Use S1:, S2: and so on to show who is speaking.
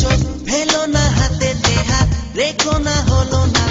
S1: চোখ ফেলো না হাতে দেহা রেখো না হলো না